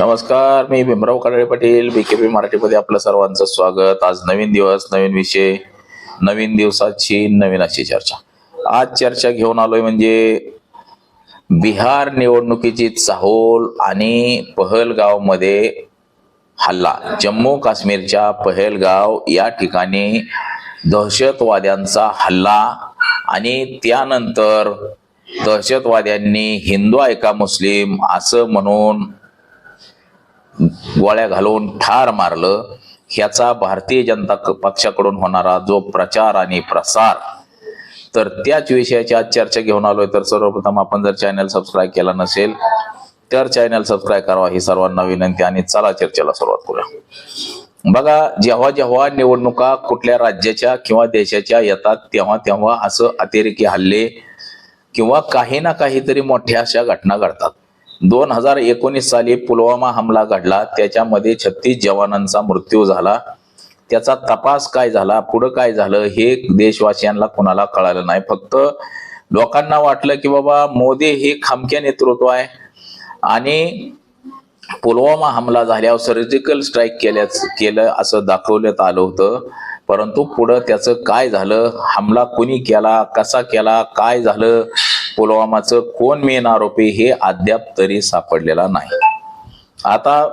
नमस्कार मी Bhimrao Kale Patil B K P मराठीमध्ये आपलं सर्वांचं स्वागत. आज नवीन दिवस नवीन विषय नवीन दिवसाची नवीन अशी चर्चा. आज चर्चा घेऊन आलोय म्हणजे बिहार निवडणुकीची चाहोल आणि पहलगावमध्ये हल्ला. जम्मू काश्मीरच्या पहलगाव या ठिकाणी दहशतवाद्यांचा हल्ला आणि त्यानंतर दहशतवाद्यांनी हिंदू ऐका मुस्लिम असं म्हणून गोळ्या घालून ठार मारलं ह्याचा भारतीय जनता क- पक्षाकडून होणारा जो प्रचार आणि प्रसार तर त्याच विषयाची आज चर्चा घेऊन आलोय. तर सर्वप्रथम आपण जर चॅनल सबस्क्राईब केला नसेल तर चॅनल सबस्क्राईब करावा ही सर्वांना विनंती आणि चला चर्चेला सुरुवात करूया. बघा जेव्हा जेव्हा निवडणुका कुठल्या राज्याच्या किंवा देशाच्या येतात तेव्हा तेव्हा असं अतिरेकी हल्ले किंवा काही ना काहीतरी मोठ्या अशा घटना घडतात. दोन हजार एकोणीस साली पुलवामा हमला घडला. त्याच्यामध्ये छत्तीस जवानांचा मृत्यू झाला. त्याचा तपास काय झाला? पुढं काय झालं? हे देशवासियांना कोणाला कळालं नाही. फक्त लोकांना वाटलं की बाबा मोदी हे खामक्या नेतृत्व आहे. आणि पुलवामा हमला झाल्यावर सर्जिकल स्ट्राईक केल्याच केलं असं दाखवण्यात आलं होतं. परंतु पुढं त्याचं काय झालं? हमला कुणी केला? कसा केला? काय झालं? पुलवामाचं कोण मेन आरोपी हे अद्याप तरी सापडलेला नाही. आता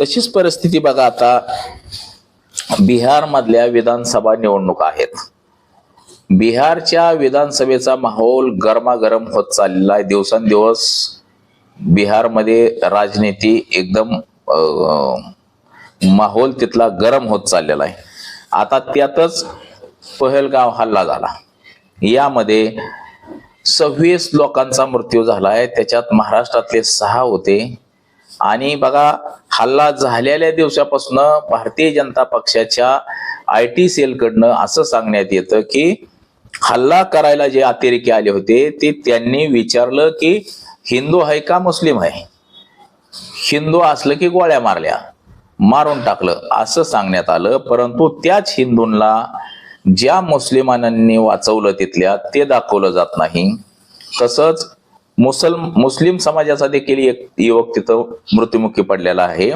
तशीच परिस्थिती बघा आता. बिहारमधल्या विधानसभा निवडणुका आहेत. बिहारच्या विधानसभेचा माहोल गरमागरम होत चाललेला आहे. दिवसेंदिवस बिहारमध्ये राजनीती एकदम माहोल तिथला गरम होत चाललेला आहे. आता त्यातच पहलगाव हल्ला झाला. यामध्ये सव्वीस लोकांचा मृत्यू झालाय. त्याच्यात महाराष्ट्रातले सहा होते. आणि बघा हल्ला झालेल्या दिवसापासून भारतीय जनता पक्षाच्या आय टी सेलकडनं असं सांगण्यात येतं की हल्ला करायला जे अतिरेकी आले होते ते त्यांनी विचारलं की हिंदू आहे का मुस्लिम आहे? हिंदू असलं की गोळ्या मारल्या मारून टाकलं असं सांगण्यात आलं. परंतु त्याच हिंदूंना ज्या मुस्लिमांनी वाचवलं तिथल्या ते दाखवलं जात नाही. तसंच मुसल मुस्लिम समाजाचा देखील एक युवक तिथं मृत्युमुखी पडलेला आहे.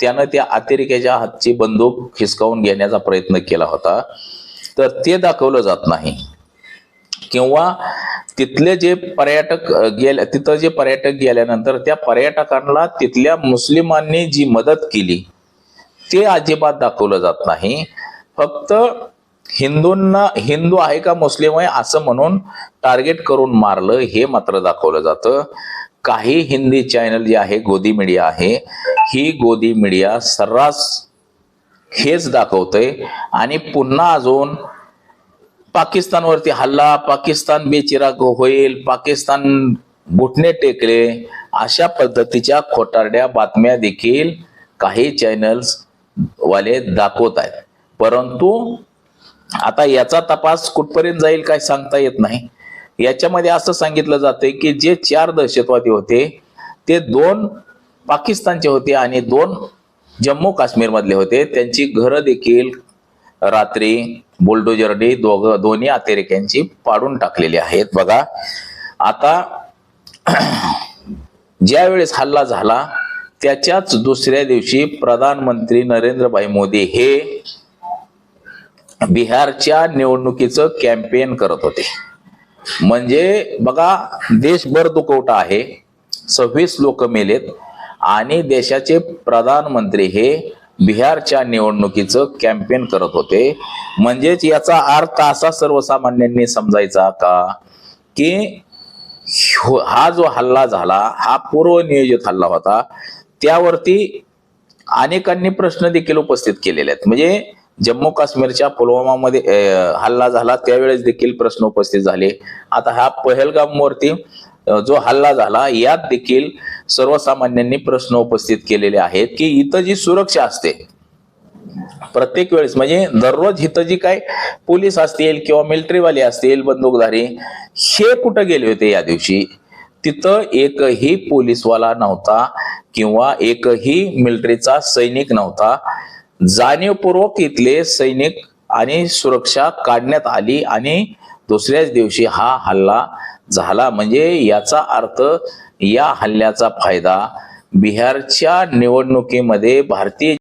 त्यानं त्या अतिरेक्याच्या हातची बंदूक हिसकावून घेण्याचा प्रयत्न केला होता. तर ते दाखवलं जात नाही. किंवा तिथले जे पर्यटक गेले तिथं जे पर्यटक गेल्यानंतर त्या पर्यटकांना तिथल्या मुस्लिमांनी जी मदत केली ते अजिबात दाखवलं जात नाही. फक्त हिंदूंना हिंदू आहे का मुस्लिम आहे असं म्हणून टार्गेट करून मारलं हे मात्र दाखवलं जातं. काही हिंदी चॅनल जे आहे गोदी मीडिया आहे ही गोदी मीडिया सर्रास हेच दाखवतंय. आणि पुन्हा अजून पाकिस्तानवरती हल्ला पाकिस्तान बेचिराग होईल पाकिस्तान घुटणे टेकले अशा पद्धतीच्या खोटारड्या बातम्या देखील काही चॅनल्स वाले दाखवत आहेत. परंतु आता याचा तपास कुठपर्यंत जाईल काय सांगता येत नाही. याच्यामध्ये असं सांगितलं जाते की जे चार दहशतवादी होते ते दोन पाकिस्तानचे होते आणि दोन जम्मू काश्मीर मधले होते. त्यांची घरं देखील रात्री बुलडोजरने दोघ दोन्ही अतिरेक्यांची पाडून टाकलेली आहेत. बघा आता ज्यावेळेस हल्ला झाला त्याच्याच दुसऱ्या दिवशी प्रधानमंत्री नरेंद्रभाई मोदी हे बिहारच्या निवडणुकीचं कॅम्पेन करत होते. म्हणजे बघा देशभर दुखवटा आहे सव्वीस लोक मेलेत आणि देशाचे प्रधानमंत्री हे बिहारच्या निवडणुकीचं कॅम्पेन करत होते. म्हणजेच याचा अर्थ असा सर्वसामान्यांनी समजायचा का की हो, हा जो हल्ला झाला हा पूर्वनियोजित हल्ला होता त्यावरती अनेकांनी प्रश्न देखील उपस्थित केलेले आहेत. म्हणजे जम्मू काश्मीरच्या पुलवामामध्ये हल्ला झाला त्यावेळेस देखील प्रश्न उपस्थित झाले. आता हा पहलगामवरती जो हल्ला झाला यात देखील सर्वसामान्यांनी प्रश्न उपस्थित केलेले आहेत की इथं जी सुरक्षा असते प्रत्येक वेळेस म्हणजे दररोज इथं जी काय पोलीस असतील किंवा मिलिटरीवाले असतील बंदूकधारी हे कुठं गेले होते या दिवशी? तिथं एकही पोलीसवाला नव्हता किंवा एकही मिलिटरीचा सैनिक नव्हता. जाणीवपूर्वक इथले सैनिक आणि सुरक्षा काढण्यात आली आणि दुसऱ्याच दिवशी हा हल्ला झाला. म्हणजे याचा अर्थ या हल्ल्याचा फायदा बिहारच्या निवडणुकीमध्ये भारतीय